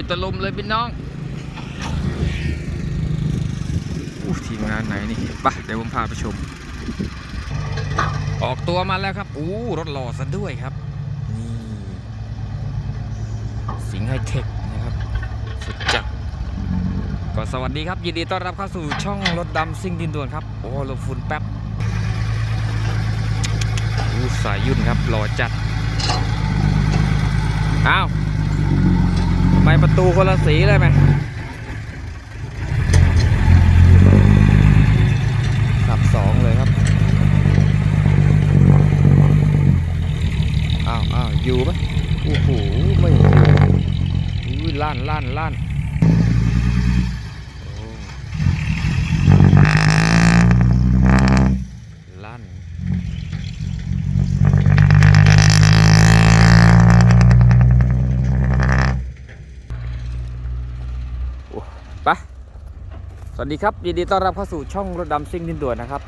ยตะลมเลยพี่น้องอู้ทีมงานไหนนี่ปะเดี๋ยวผมพาไปชม ออกตัวมาแล้วครับอู้รถหล่อซะด้วยครับ นี่ สิงห์ไฮเทคนะครับสุดจัดก็สวัสดีครับ ยินดีต้อนรับเข้าสู่ช่องรถดำซิ่งดินด่วนครับ โอ้ลมฝุ่นแป๊บอู้สายยุ่นครับหล่อจัด อ้าว ไมประตูคนละสีเลยไหมสับสองเลยครับ อ้าวอ้าวอยู่ไหมโอ้โห ไม่อยู่ลั่นลั่นลั่นโอ้ลั่น โอ้ไปะ สวัสดีครับยินดีต้อนรับเข้าสู่ช่องรถดำซิ่งดินด่วนนะครับ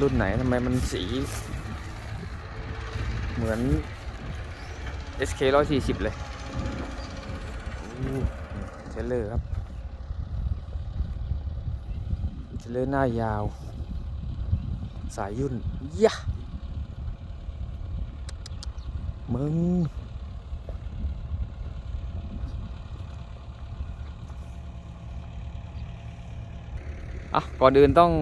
รุ่นไหนทำไมมันสี เหมือน SK 140 เลยเทรลเลอร์ครับเทรลเลอร์หน้ายาว สายยุ่นยะมึง อะก่อนอื่นต้อง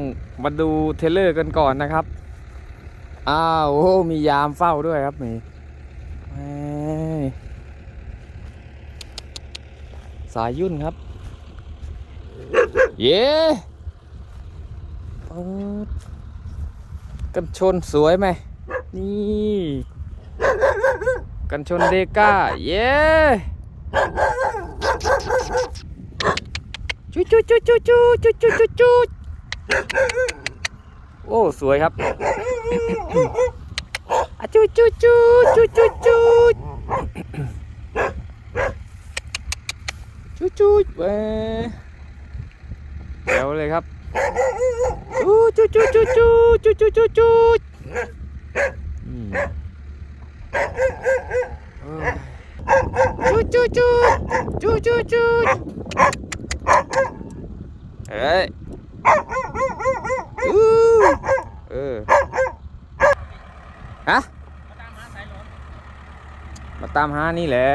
มาดูเทเลอร์กันก่อนนะครับ อ้าวโอ้มียามเฝ้าด้วยครับนี่สายยุ่นครับ เย้กันชนสวยไหม นี่ กันชนเดก้า เย้จุดจุจุจุจุจุจุจุจุ โอ้ สวยครับอะจุดจุดจุดจุดจุดจุดจุดจุดเว้ยเดี๋ยวเลยครับจุดจุดจุดจุดจุดจุดจุดจุดจุดอืมเอ้ยจุดจุดจุดจุดจุดจุด เฮ้ยอู้เออ ฮะ มาตามหานี่แหละ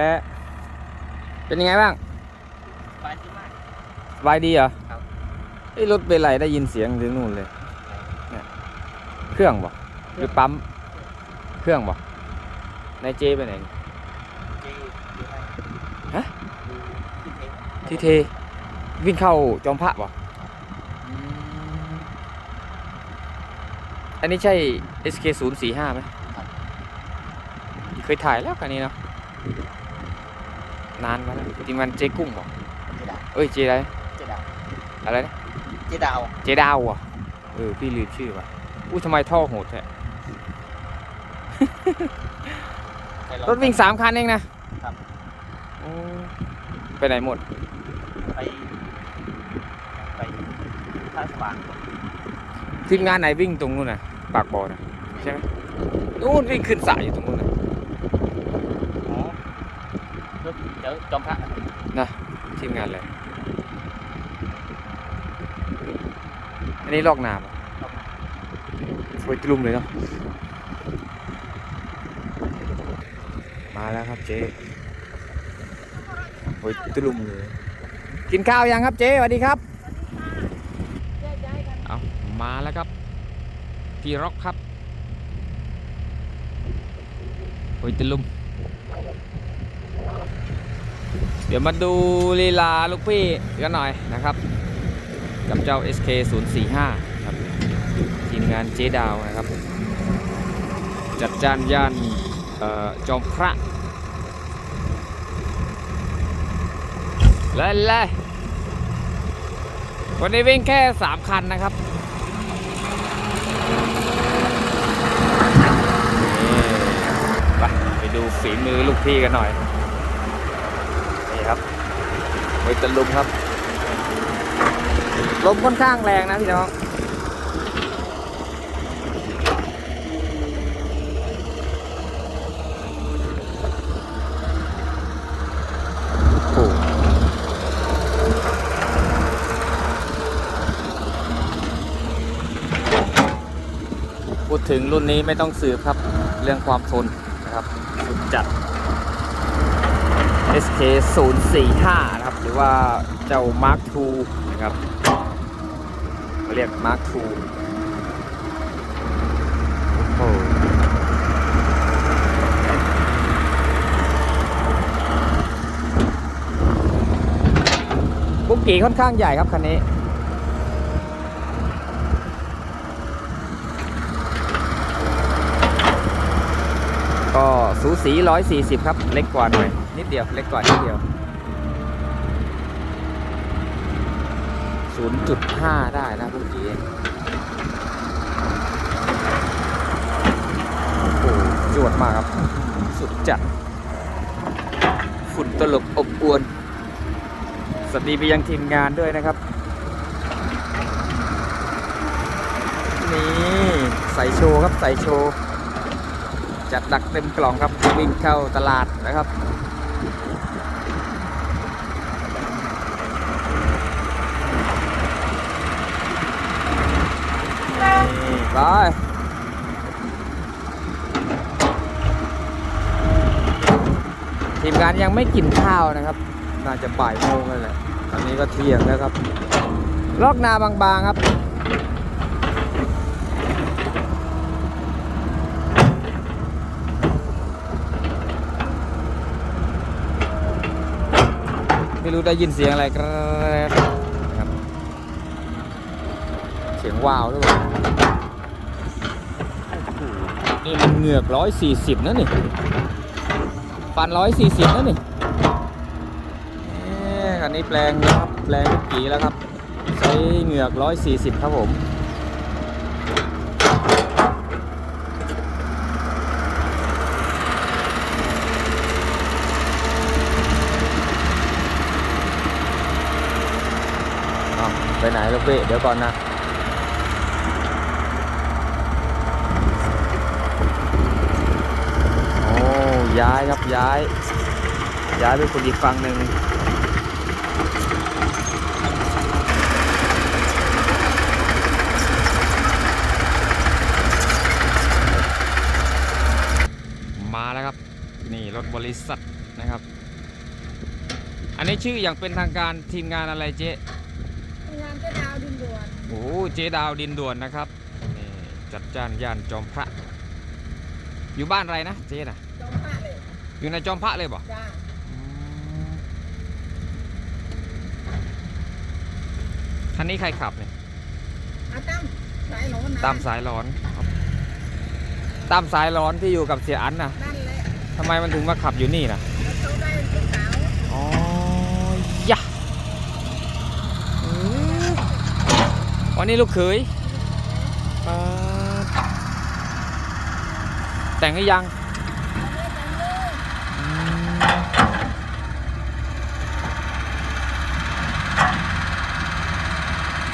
เป็นยังไงบ้างไปที่บ้านสบายดีเหรอครับไอ้ยรถเป็นไรได้ยินเสียงถึงนู่นเลยเนี่ยเครื่องบ่หรือปั๊ม เครื่องบ่นายเจไปไหนจีอยู่ไหนฮะอยู่ที่เทที่เท วิ่งเข้าจอมพระบ่อันนี้ใช่ SK 0 4 5ไหม เคยถ่ายแล้วกันนี้เนาะนานมาแล้วทีมงานเจกุ้งบ่เจดาวเอ้ยเจอะไรเจดาวอะไรนะเจดาวเจดาวอะเออพี่ลืมชื่อว่ะอู้ทำไมท่อโหดแท้ไปลองรถวิ่งสามคันเองนะครับโอ้ไปไหนหมด ไป ไปท่าสว่างทีมงานไหนวิ่งตรงนู้นน่ะ ปากบ่อนะใช่ไหมนู้นวิ่งขึ้นสายอยู่ตรงนู้นน่ะอ๋อ รถเจอจอมพระทีมงานอะไรอันนี้ลอกน้ำเหรอสวยตรุมเลยเนาะ มาแล้วครับเจ๊โอ้ยตรุมเลย กินข้าวยังครับเจ๊สวัสดีครับ เอามาแล้วครับ พี่ร็อกครับโอ้ยตรุม เดี๋ยวมาดูลีลาลูกพี่กันหน่อยนะครับ กับเจ้า SK 0 4 5ครับทีมงานเจดาวนะครับ จัดจานย่านออจอมพระเลยเลยวันนี้วิ่งแค่ 3 คันนะครับไปไปดูฝีมือลูกพี่กันหน่อย ไปกันลมครับ ลมค่อนข้างแรงนะพี่น้องพูดถึงรุ่นนี้ไม่ต้องสืบครับ เรื่องความทนนะครับสุดจัด SK 045นะครับ ว่าเจ้า Mark II นะครับเรียก Mark II โอ้หบุกกี้ค่อนข้างใหญ่ครับคันนี้ก็สูสี 140 ครับ เล็กกว่าหน่อย นิดเดียว เล็กกว่านิดเดียว 0.5 ได้นะพวกนี้โอ้โหจวดมากครับ สุดจัด ฝุ่นตลบอบอวน สวัสดีไปยังทีมงานด้วยนะครับ นี่ใส่โชว์ครับ ใส่โชว์ จัดดักเต็มกล่องครับ วิ่งเข้าตลาดนะครับ นี่ ไปทีมงานยังไม่กินข้าวนะครับ น่าจะบ่ายโมงแล้วแหละตอนนี้ก็เที่ยงแล้วครับ ลอกนาบางๆครับไม่รู้ได้ยินเสียงอะไรกรบนะครับ เสียงว้าวหรือเปล่านี่มันเห งือกร้อยสี่สิบนะนี่ฟันร้อยสี่สิบนะนี่อันนี้แปลงแล้วครับแปลงกี้แล้วครับ ใช้เหงือกร้อยสี่สิบครับผมเอาไปไหนลูกพี่เดี๋ยวก่อนนะ โอ้ ย้ายครับย้าย ย้ายไปคนอีกฝั่งหนึ่งมาแล้วครับ นี่รถบริษัทนะครับ อันนี้ชื่ออย่างเป็นทางการทีมงานอะไรเจ๊งานเจะดาวดินด่วนโอ้โหเจดาวดินด่วนนะครับนี่จัดจ้านย่านจอมพระอยู่บ้านอะไรนะเจ๊น่ะจ อมพระเลยอยู่ในจอมพระเลยบ่จ้าคันนี้ใครขับเนี่ยอาตั้มสายหลอนนะตามสายร้อนครับตามสายร้อนที่อยู่กับเสียอันน่ะนั่นแหละทำไมมันถึงมาขับอยู่นี่น่ะ แล้วเขาได้ลูกสาวอ๋อยะอืมวันนี้ลูกเขยเอ่อแต่งหรือยัง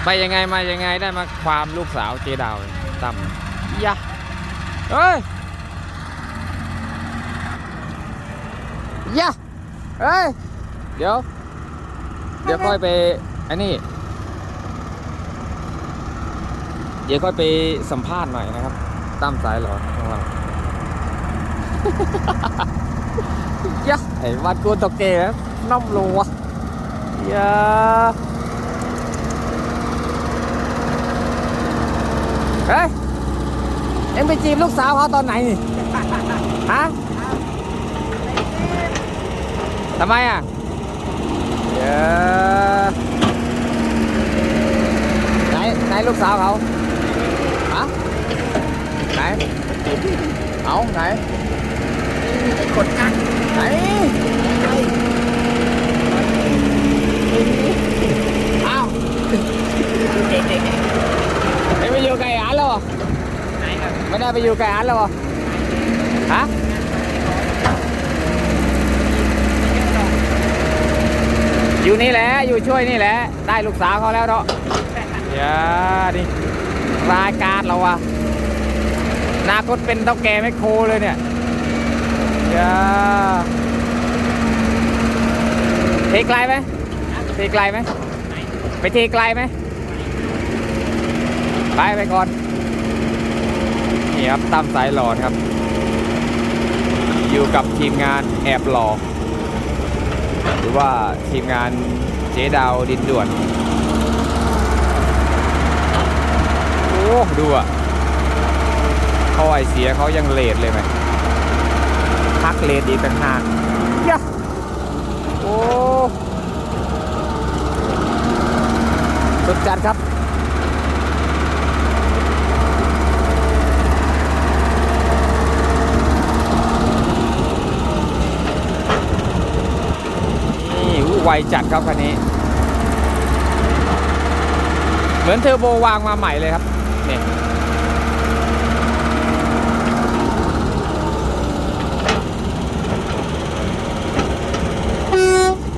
ไปยังไงมายังไงได้มาความลูกสาวเจดาวเลยตั้มยะเฮ้ยยะเฮ้ย เดี๋ยว เดี๋ยวค่อยไปอันนี้ เดี๋ยวค่อยไปสัมภาษณ์หน่อยนะครับตั้มสายเหรอของเรายะไอ้วัดกูตกเกะน้ำรัวยะ ฮ้ยเอ็งไปจีบลูกสาวเขาตอนไหนนี่ฮะทำไมอะเดี๋ยวไหนไหนลูกสาวเขาฮะไหนเอาไหนกดกันไหนอ้าวเด็กเด็ก ไม่ไปอยู่ไกลอันแล้วเหรอไหนครับไม่ได้ไปอยู่ไกลอันแล้วเหรอฮะอยู่นี่แหละอยู่ช่วยนี่แหละได้ลูกสาวเขาแล้วเนาะอย่าดิรายการเราอะอนาคตเป็นเท่าแก่ไม่โครเลยเนี่ยอย่าเทไกลไหมเทไกลไหมไปเทไกลไหม ไปไปก่อน นี่ครับตั้มสายหลอดครับ อยู่กับทีมงานแอบหลอกหรือว่าทีมงานเจ๊ดาวดินด่วน โอ้ ดูอะเขาไอเสียเขายังเลดเลยไหมพักเลดอีกต่างหากยะโอ้สุดจัดครับ ไวจัดครับคันนี้ เหมือนเทอร์โบวางมาใหม่เลยครับนี่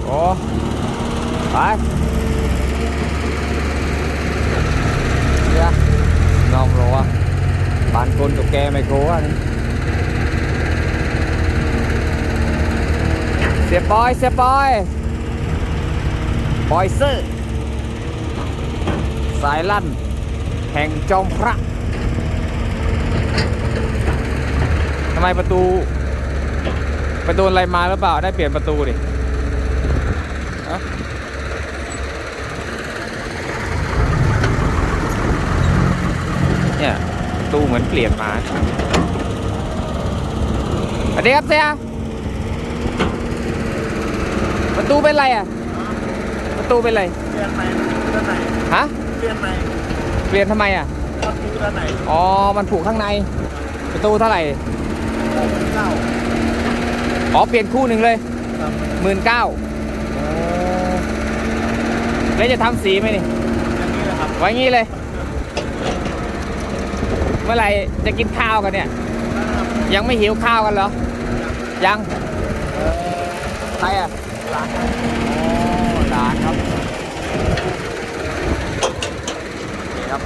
โอ้ไปเดี๋ยน้องรัวบานคนกับแกไม่โกอะนี่เสียบอย เสียบอย บอยเซอร์ สายลั่น แห่งจอมพระทำไมประตู ไปโดนอะไรมาหรือเปล่า ได้เปลี่ยนประตูดิเนี่ยประตูเหมือนเปลี่ยนมาสวัสดีครับเสียประตูเป็นไรอะ ประตูเป็นไรเปลี่ยนไหนด้านไหนฮะเปลี่ยนไหนเปลี่ยนทำไมอะประตูด้านไหนอ๋อมันผูกข้างใน ประตูเท่าไหร่เก้าอ๋อเปลี่ยนคู่หนึ่งเลยครับหมื่นเก้าแล้วจะทำสีไหมนี่อย่างนี้นะครับไว้งี้เลย เมื่อไหร่จะกินข้าวกันเนี่ยนะครับยังไม่หิวข้าวกันเหรอ ยังใครอะหลัง โอ้หลานครับ นี่ครับ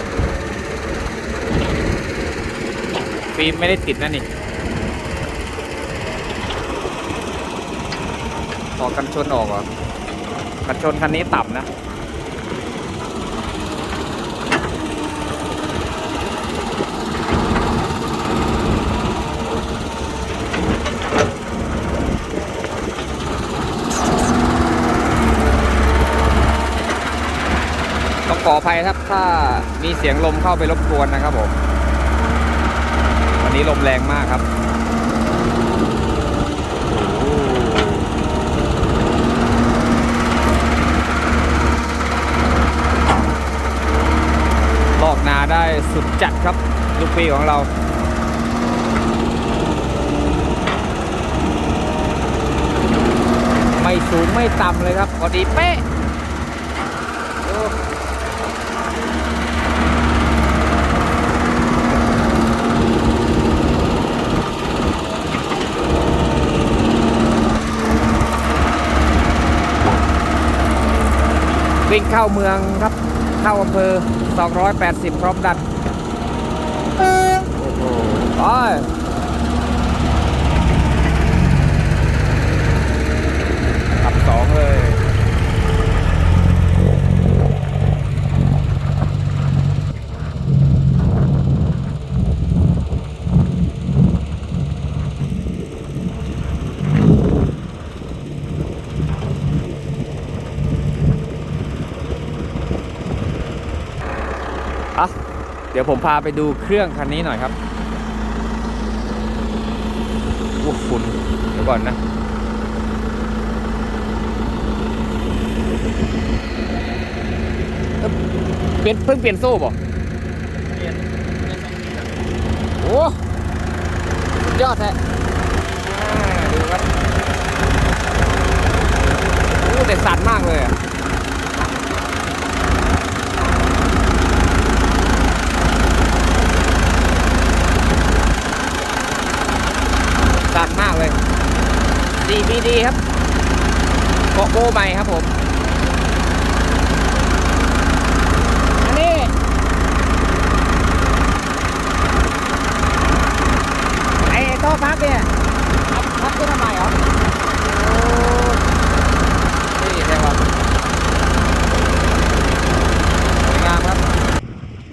ฟิล์มไม่ได้ติดนะนี่ต่อกันชนออกเหรอกันชนคันนี้ต่ำนะขออภัยครับถ้ามีเสียงลมเข้าไปรบกวนนะครับผม นี้ลมแรงมากครับลอกนาได้สุดจัดครับ ลูกปีของเราไม่สูงไม่ต่ำเลยครับพอดีเป๊ะ วิ่งเข้าเมืองครับ เข้าอำเภอ 280 พร้อมดันโอ้โหไปขับสองเลย อะ เดี๋ยวผมพาไปดูเครื่องคันนี้หน่อยครับว้ฝุ่นเดี๋ยวก่อนนะ เปลี่ยนเพิ่งเปลี่ยนโซ่บ่เปลี่ยนเปลี่ยนสอโอ้สุดยอดแท้อ่าดูครับโอ้แต่สั่นมากเลยอะ 4BD ครับโกโก้ใบครับผม อันนี้ ไอ้ท่อพักเนี่ยพักพักขึ้นทำไมครัโอ้นี่ใช่ครับสวยงามครับ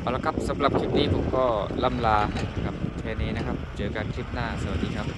เอาละครับสำหรับคลิปนี้ผมก็ล่ำลาครับแค่นี้นะครับ เจอกันคลิปหน้า สวัสดีครับ